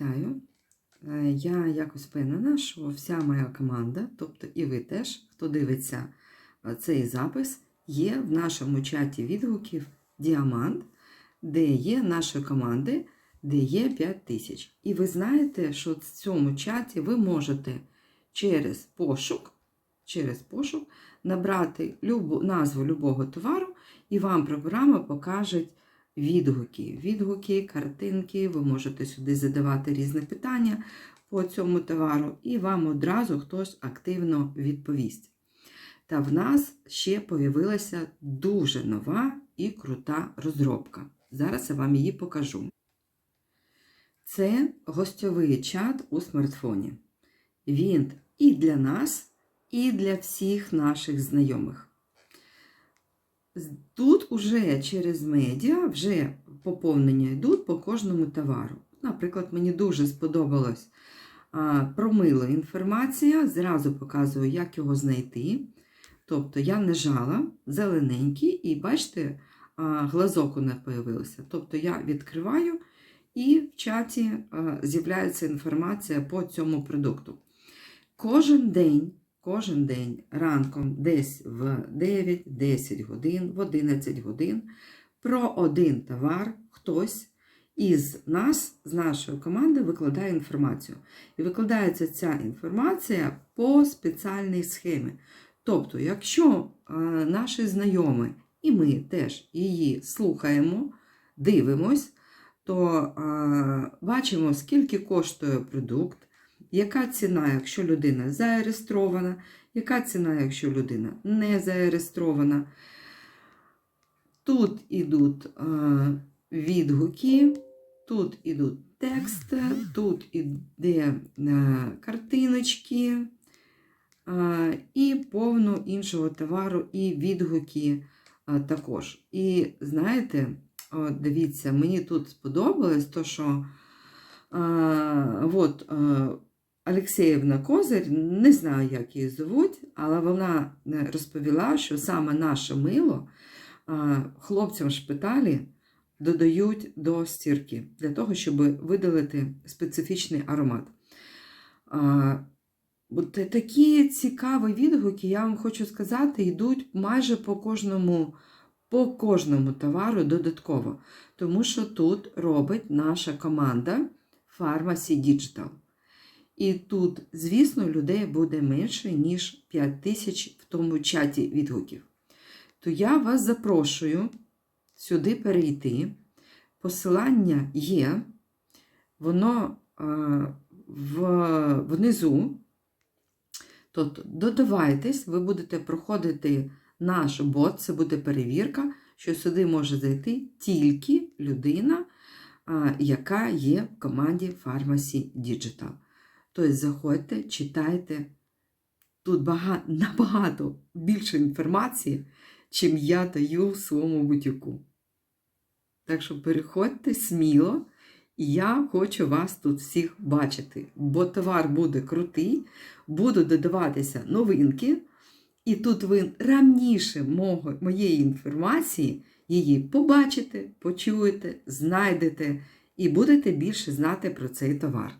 Вітаю! Е, Я якось впевнена, що вся моя команда, тобто і ви теж, хто дивиться е, цей запис, є в нашому чаті відгуків Діамант, де є нашої команди, де є 5 тисяч. І ви знаєте, що в цьому чаті ви можете через пошук, через пошук набрати любу, назву любого товару, і вам програма покаже відгуки. Відгуки, картинки, ви можете сюди задавати різні питання по цьому товару, і вам одразу хтось активно відповість. Та в нас ще появилася дуже нова і крута розробка. Зараз я вам її покажу. Це гостьовий чат у смартфоні. Він і для нас, і для всіх наших знайомих. Тут уже через медіа вже поповнення йдуть по кожному товару. Наприклад, мені дуже сподобалось а, про інформація. Зразу показую, як його знайти. Тобто я нажала зелененький, і бачите, глазок у мене появився. Тобто я відкриваю, і в чаті з'являється інформація по цьому продукту. Кожен день кожен день ранком десь в 9-10 годин, в 11 годин про один товар хтось із нас, з нашої команди, викладає інформацію. І викладається ця інформація по спеціальній схемі. Тобто, якщо е, наші знайомі і ми теж її слухаємо, дивимось, то е, бачимо, скільки коштує продукт. Яка ціна, якщо людина зареєстрована, яка ціна, якщо людина не зареєстрована? Тут ідуть е, відгуки, тут ідуть тексти, тут іде е, картиночки е, і повно іншого товару, і відгуки також. І знаєте, дивіться, мені тут сподобалось, то що е, от, е, Алексеєвна Козир, не знаю, як її звуть, але вона е, розповіла, що саме наше мило хлопцям в шпиталі додають до стірки для того, щоб видалити специфічний аромат. Такі цікаві відгуки, я вам хочу сказати, йдуть майже по кожному, по кожному товару додатково, тому що тут робить наша команда Pharmacy Digital. І тут, звісно, людей буде менше, ніж 5 тисяч в тому чаті відгуків. То я вас запрошую сюди перейти. Посилання є, воно е, в, внизу. Тобто додавайтесь, ви будете проходити наш бот, це буде перевірка, що сюди може зайти тільки людина, е, яка є в команді Pharmacy Digital. Тобто заходьте, читайте. Тут багато, набагато більше інформації, чим я даю в своєму бутіку. Так що переходьте сміло, і я хочу вас тут всіх бачити, бо товар буде крутий, будуть додаватися новинки, і тут ви раніше моєї інформації її побачите, почуєте, знайдете і будете більше знати про цей товар.